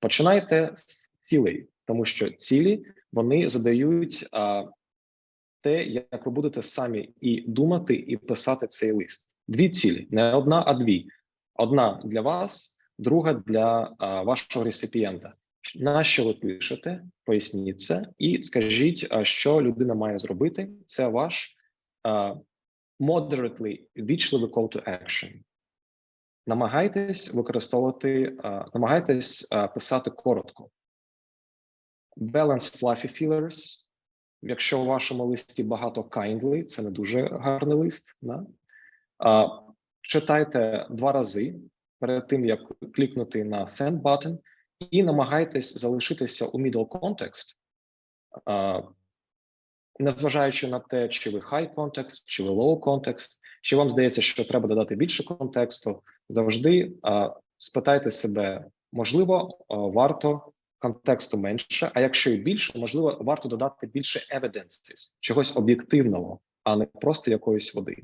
Починайте з цілей, тому що цілі вони задають а, те, як ви будете самі і думати, і писати цей лист. Дві цілі, не одна, а дві. Одна для вас, друга для а, вашого реципієнта. На що ви пишете? Поясніть це і скажіть, що людина має зробити. Це ваш а, moderately вічливий call to action. Намагайтесь використовувати, намагайтесь писати коротко. Balance fluffy fillers. Якщо у вашому листі багато kindly, це не дуже гарний лист. Да? А, читайте два рази перед тим, як клікнути на send button, і намагайтесь залишитися у middle context, незважаючи на те, чи ви high context, чи ви low context, чи вам здається, що треба додати більше контексту, завжди а, спитайте себе, можливо, а, варто контексту менше, а якщо і більше, можливо, варто додати більше evidences, чогось об'єктивного, а не просто якоїсь води.